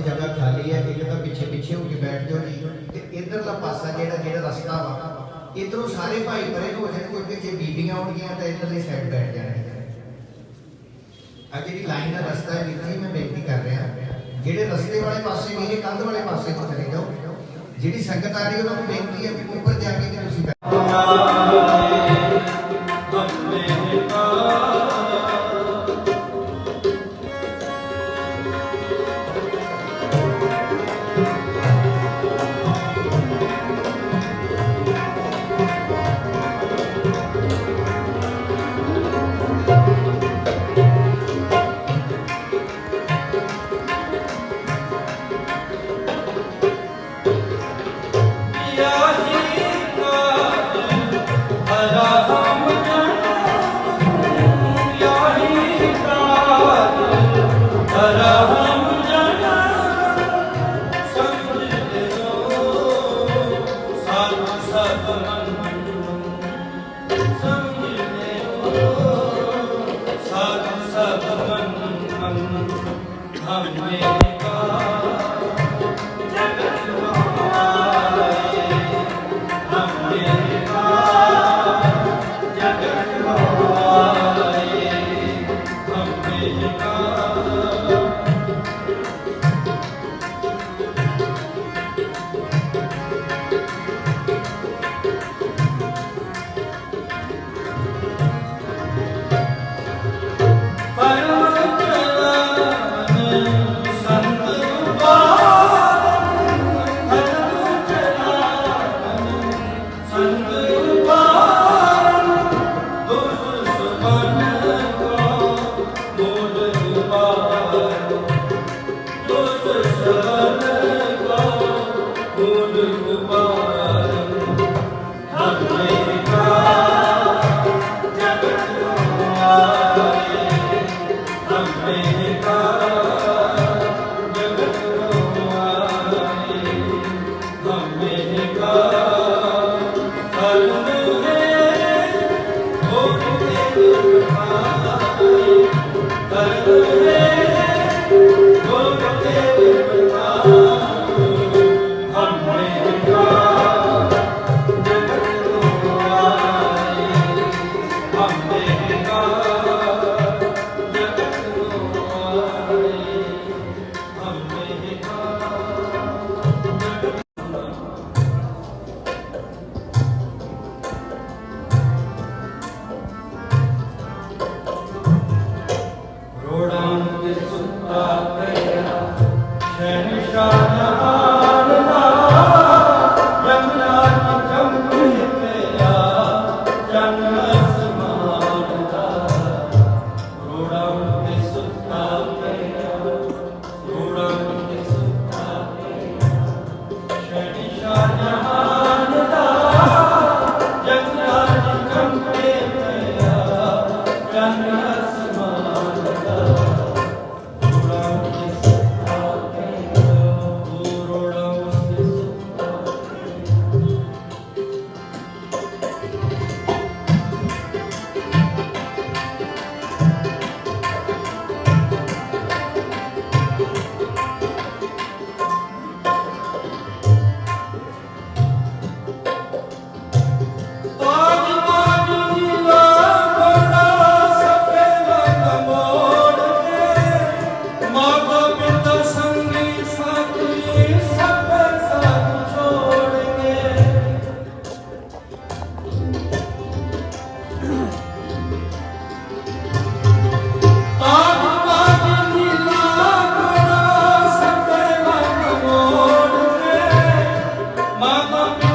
ਜਗ੍ਹਾ ਖਾਲੀ ਹੈ, ਇੱਕ ਤਾਂ ਪਿੱਛੇ ਪਿੱਛੇ ਹੋ ਕੇ ਬੈਠ ਜਾਓ ਜੀ ਤੇ ਇਧਰਲਾ ਪਾਸਾ ਜਿਹੜਾ ਜਿਹੜਾ ਰਸਤਾ ਵਾ ਇਧਰੋਂ ਸਾਰੇ ਭਾਈ ਪਰੇ ਹੋ ਜਾਣ ਕਿਉਂਕਿ ਜੇ ਬੀਬੀਆਂ ਆਉਣਗੀਆਂ ਤਾਂ ਇਧਰਲੀ ਸਾਈਡ ਬੈਠ ਜਾਣਗੇ ਆ ਜਿਹੜੀ ਲਾਈਨ ਦਾ ਰਸਤਾ ਹੈ ਜਿੱਥੇ ਮੈਂ ਬੇਨਤੀ ਕਰ ਰਿਹਾ। ਜਿਹੜੇ ਰਸਤੇ ਵਾਲੇ ਪਾਸੇ ਨਹੀਂ ਕੰਧ ਵਾਲੇ ਪਾਸੇ ਤੋਂ ਚਲੇ ਜਾਓ। ਜਿਹੜੀ ਸੰਗਤ ਆ ਰਹੀ ਹੈ, ਉਹਨਾਂ ਨੂੰ ਬੇਨਤੀ ਹੈ ਕਿ ਉੱਪਰ ਜਾ ਕੇ ਤੁਸੀਂ Amen. Hallelujah. 아. 감사합니다. Mama.